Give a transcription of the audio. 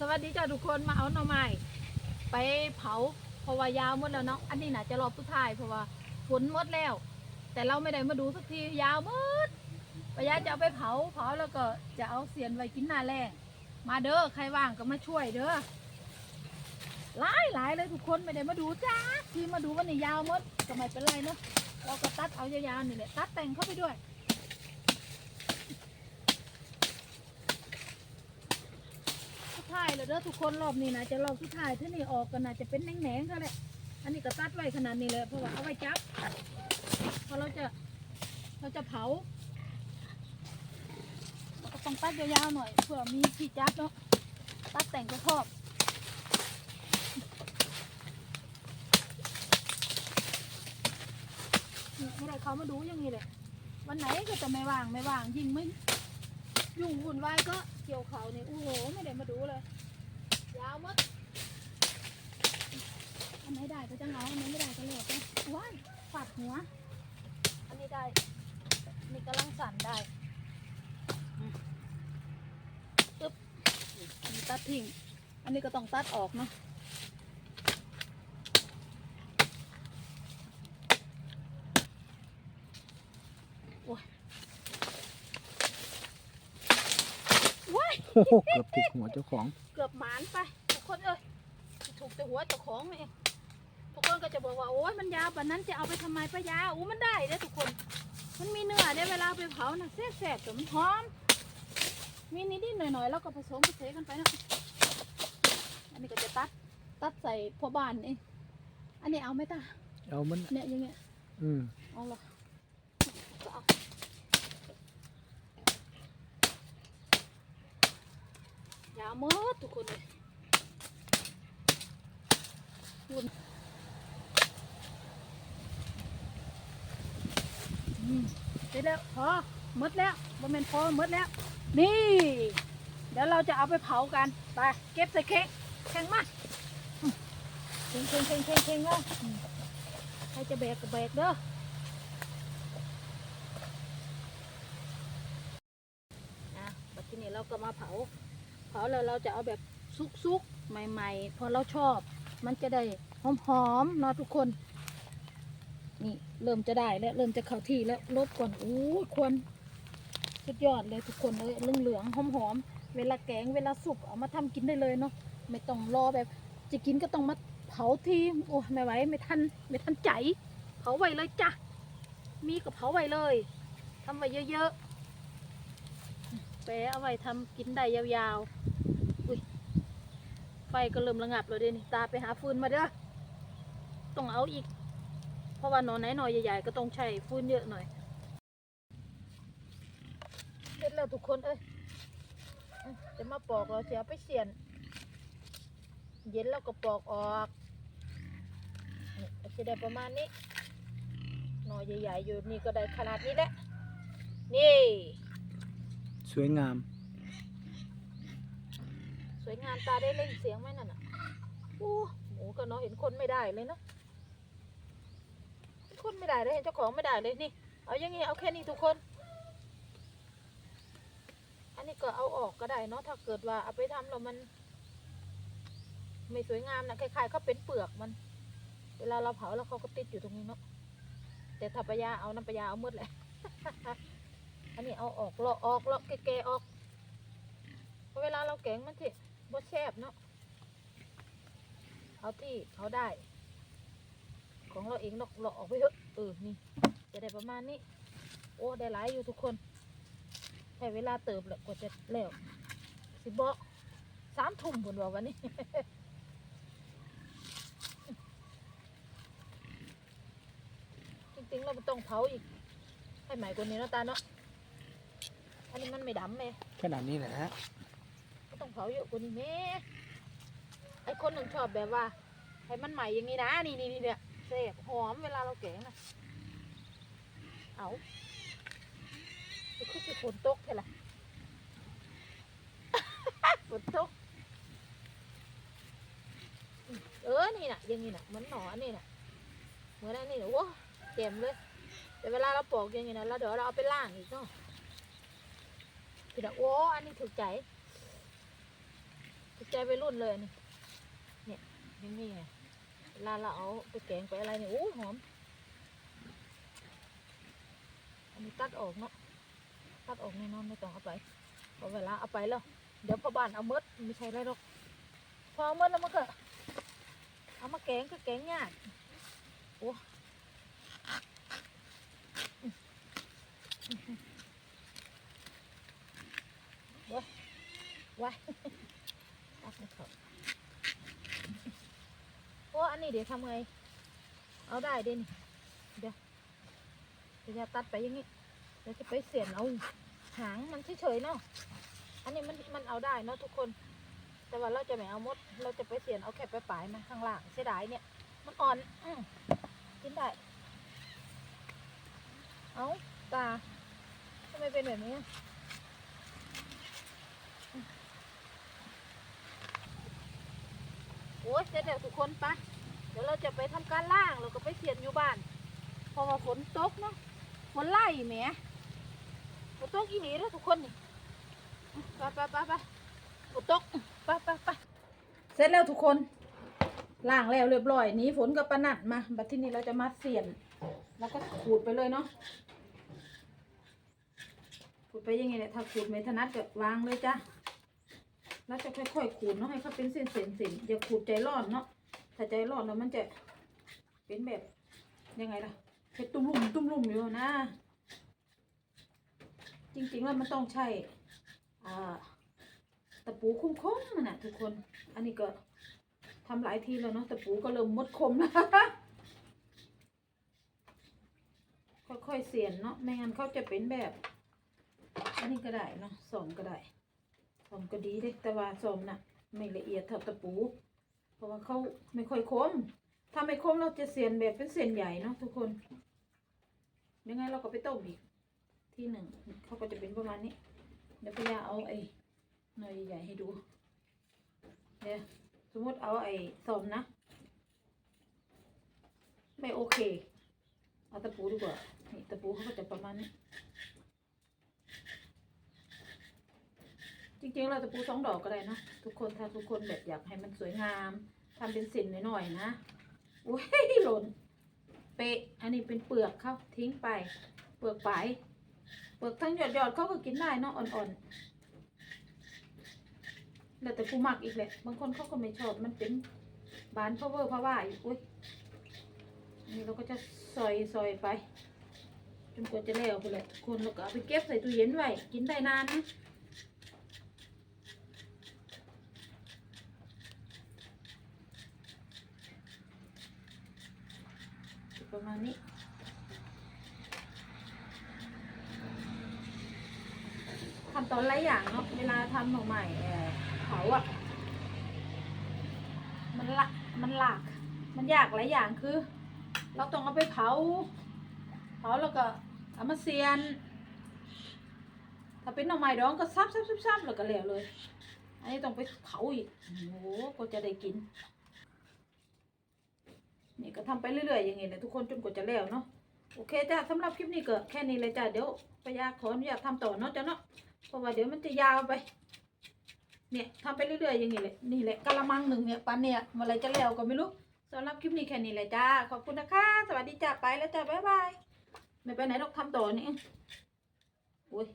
สวัสดีจ้าทุกคนมาเอาหน่อไม้ไปเผาเพราะว่ายาวหมดแล้วเนาะอันนี้น่ะจะรอบสุดท้ายเพราะว่าฝนหมดแล้ว แต่เราไม่ได้มาดูสักทียาวหมดปยะจะเอาไปเผาเผาแล้วก็จะเอาเสียนไว้กินหน้าแรงมาเด้อใครว่างก็มาช่วยเด้อหลายหลายเลยทุกคนไม่ได้มาดูจ้าที่มาดูวันนี้ยาวหมดก็ไม่เป็นไรเนาะเราก็ตัดเอายาวๆนี่แหละตัดแต่งเข้าไปด้วย สุด ท้ายแล้วเด้อทุกคนรอบนี้นะจะรอบสุดท้ายที่นี่ออกกันนะจะเป็นแหนงๆเท่าแหละอันนี้ก็ตัดไว้ขนาดนี้เลยเพราะว่าเอาไว้จับพราะเราจะเราจะเผาก็ต้องตัดยาวๆหน่อยเพื่อมีที่จับเนาะตัดแต่งกระทอบไม่ได้เขามาดูอย่างนี้เลยวันไหนก็จะไม่ว่างไม่ว่างยิงไม่ยุ่งวุ่นวายก็ เกี่ยวเขาเนี่ยโอ้โหไม่ได้มาดูเลยยาวมดอันไหนได้ก็จะเอาอันไหนไม่ได้ก็เหลือไปว้ายปัดหัว อันนี้ได้นี่กำลังสั่นได้ตึ๊บอันนี้ตัดทิ้ง อันนี้ก็ต้องตัดออกเนาะว้าย โอ้โหเกือบติดหัวเจ้าของ เกือบหมานไปทุกคนเอ้ยถูกแต่หัวเจ้าของนี่เองทุกคนก็จะบอกว่าโอ้ยมันยาวแบบนั้นจะเอาไปทำไมป้ายาอู้มันได้เด้อทุกคน มันมีเนื้อเด้เวลาไปเผานะแซ่บๆแต่มันหอม มีนิดๆหน่อยๆแล้วก็ผสมผสานกันไปนะอันนี้ก็จะตัดตัดใส่พอบานเองอันนี้เอาไหมตาเอามันเนี่ยอย่างเงี้ยอืมเอาเหรอก็เอายาวหมดทุกคนเลยวุ่นอืมเสร็จแล้วพอมดแล้วบ่แม่นพอมดแล้ว นี่ เดี๋ยวเราจะเอาไปเผากัน ไป เก็บใส่เค้กแข่งมาเข่งเข่งเข่งเข่งเข่งเลยอืมใครจะแบกก็แบกเด้อนะบบที่นี่เราก็มาเผา เผาแล้วเราจะเอาแบบซุกๆ ใหม่ ๆ พอเราชอบ มันจะได้หอมๆเนาะทุกคน นี่เริ่มจะได้แล้วเริ่มจะเข้าที่แล้วลบก่อนอู้ควรสุดยอดเลยทุกคนเลยเหลืองๆหอมๆเวลาแกงเวลาสุกเอามาทำกินได้เลยเนาะไม่ต้องรอแบบ จะกินก็ต้องมาเผาทีโอ้ไม่ไหวไม่ทันไม่ทันใจ เผาไวเลยจ้ะมีก็เผาไวเลยทำไว้เยอะๆแปะเอาไว้ทำกินได้ยาวๆ ไฟก็เริ่มระงับแล้วเดี๋ยวนี้ตาไปหาฟืนมาเด้อต้องเอาอีก เพราะว่าหนอนไหนหน่อยใหญ่ๆก็ต้องใช้ฟืนเยอะหน่อยเสร็จแล้วทุกคนเอ้ยจะมาปอกเราจะเอาไปเสียน เย็นแล้วก็ปอกออกจะได้ประมาณนี้หน่อยใหญ่ๆอยู่นี่ก็ได้ขนาดนี้แหละนี่ สวยงาม วยงามตาได้เล่นเสียงไหมนั่นอะโอ้หมูกับน้อเห็นคนไม่ได้เลยนะเห็นคนไม่ได้เลยเห็นเจ้าของไม่ได้เลยนี่ เอาอย่างงี้เอาแค่นี้ทุกคน อันนี้ก็เอาออกก็ได้เนาะถ้าเกิดว่าเอาไปทำแล้วมัน ไม่สวยงามนะคล้ายๆเขาเป็นเปลือกมัน เวลาเราเผาแล้วเขาก็ติดอยู่ตรงนี้เนาะแต่ถ้าปยาเอาน้ำปยาเอาหมดแหละอันนี้เอาออกเลาะออกเลาะแก่ๆออกเพราะเวลาเราแกงมันสิ บ่แซ่บเนาะเอาที่เอาได้ ของเราเองเนาะเราออกไปเถอะเออนี่ จะได้ประมาณนี้ โอ้ได้หลายอยู่ทุกคนใช้เวลาเติบแหละกว่าจะแล้วสิบอกสามทุ่มบนว่าวันนี้จริงๆเราต้องเผาอีก ให้ใหม่กว่านี้นาะตาเนาะอันนี้มันไม่ดำไหมขนาดนี้แหละฮะ ต้องเผาเยอะกว่านี้แม่ไอคนหนึ่งชอบแบบว่าให้มันใหม่อย่างนี้นะนี่นี่นี่เนี่ยเสบหอมเวลาเราแกงนะเอาไปคือจะฝนตกใช่ละฝนตกเออนี่น่ะอย่างนี้น่ะเหมือนหนอนนี่น่ะเหมือนอันนี้น่ะโว้เต็มเลย แต่เวลาเราปอกอย่างนี้นะแล้วเดี๋ยวเราเอาไปล่างอีกเนาะทีละโอ้อันนี้ถูกใจ ใจไปรุ่นเลยนี่เนี่ยยังมีไงลาเราเอาไปแกงไปอะไรเนี่ยโอ้หอม อันนี้ตัดออกเนาะตัดออกแน่นอนไม่ต้องเอาไปเพอเวลาเอาไปแล้ว เดี๋ยวพอบ้านเอาเมดไม่ใช่ไรหรอก พอเอาเมดแล้วมันก็เอามาแกงก็แกงยากโอ้ว้ายว้ายตัดไม่เข้าโอ้อันนี้เดี๋ยว ทำไง เอาได้เดนเดี๋ยวเดี๋ยวจะตัดไปอย่างนี้เดี๋ยวจะไปเสียนเอาหางมันเฉยๆเนาะอันนี้มันมันเอาได้เนาะทุกคน แต่ว่าเราจะไม่เอามด เราจะไปเสียนเอาแค่ปลายๆมันข้างล่างเสียดายเนี่ย มันอ่อนอมกินได้ เอาตาทำไมเป็นแบบนี้โอ้ยเสร็จแล้วทุกคนไป เดี๋ยวเราจะไปทำการล่างเราก็ไปเสียนอยู่บ้าน เพราะว่าฝนตกเนาะฝนไล่แหมฝนตกอีหลีแล้วทุกคนนี่ไปไปไปไปฝนตกไปไปไปเสร็จแล้วทุกคนล้างแล้วเรียบร้อยนี้ฝนกับปะนัดมาบัดที่นี้เราจะมาเสียน แล้วก็ขูดไปเลยเนาะขูดไปยังไงเนี่ยถ้าขูดไม่ถนัดก็วางเลยจ้ะแล้วจะค่อยๆขูดเนาะให้เขาเป็นเส้นๆอย่าขูดใจร้อนเนาะ ถ้าใจร้อนแล้วมันจะเป็นแบบยังไงล่ะเป็นตุ้มลุ่มตุ้มลุ่มอยู่นะ จริงๆแล้วมันต้องใช้อ่ตะปูคุ้มคมมันนะทุกคน อันนี้ก็ทำหลายทีแล้วเนาะตะปูก็เริ่มหมดคมแล้วค่อยๆเสียนเนาะไม่งั้นเขาจะเป็นแบบ อันนี้ก็ได้เนาะสอมก็ได้สอมก็ดีเด้แต่ว่าสอมน่ะไม่ละเอียดเท่าตะปู เพราะว่าเขาไม่ค่อยคม ถ้าไม่คมเราจะเสียนแบบเป็นเสียนใหญ่เนาะทุกคน ยังไงเราก็ไปต้มอีก ที่หนึ่งเขาก็จะเป็นประมาณนี้ เดี๋ยวพยาเอาไอ้หน่อยใหญ่ให้ดู เดี๋ยวสมมติเอาไอ้สมนะ ไม่โอเค เอาตะปูดีกว่า นี่ตะปูเขาก็จะประมาณนี้ จริงๆ เราตะปูสองดอกก็ได้นะทุกคนถ้าทุกคนแบบอยากให้มันสวยงามทำเป็นส้นหน่อยๆนะโอ้ยหล่นเปะอันนี้เป็นเปลือกเขาทิ้งไป เปลือกไปเปลือกทั้งหยอดหยอดๆเขาก็กินได้เนาะอ่อนๆแล้วแต่ผู้มักอีกแหละบางคนเขาก็ไม่ชอบมันเป็นบานพาวเวอร์พาว่าอยู่อุ้ยอันนี้เราก็จะซอยซอยไปจนกว่าจะแล้วไปเลยคนเราก็เอาไปเก็บใส่ตู้เย็นไว้กินได้นานนะมาณนี้ ขั้นตอนหลายอย่างเนาะเวลาทำหน่อใหม่เอ่อเผาอะมันละมันหลากมันยากหลายอย่างคือ เราต้องเอาไปเผาเผาแล้วก็เอามาเสียน ถ้าเป็นหน่อไม้ดองก็ซับซับซับซับแล้วก็แล้วเลย อันนี้ต้องไปเผาอีกโอ้โหก็จะได้กินนี่ก็ทำไปเรื่อยๆอย่างเงี้ยเลยทุกคนจนกว่าจะแล้วเนาะโอเคจ้าสำหรับคลิปนี้ก็แค่นี้เลยจ้าเดี๋ยวปยาขออนุญาตทำต่อเนาะจ้าเนาะ เพราะว่าเดี๋ยวมันจะยาวไป เนี่ยทำไปเรื่อยๆอย่างนี้แหละนี่แหละกะละมังหนึ่งเนี่ยปันเนี่ยเมื่อไรจะแล้วก็ไม่รู้สำหรับคลิปนี้แค่นี้แหละจ้า ขอบคุณนะคะ สวัสดีจ้าไปแล้วจ้าบ๊ายบาย ไม่ไปไหนหรอกทำต่อนี่อุ้ย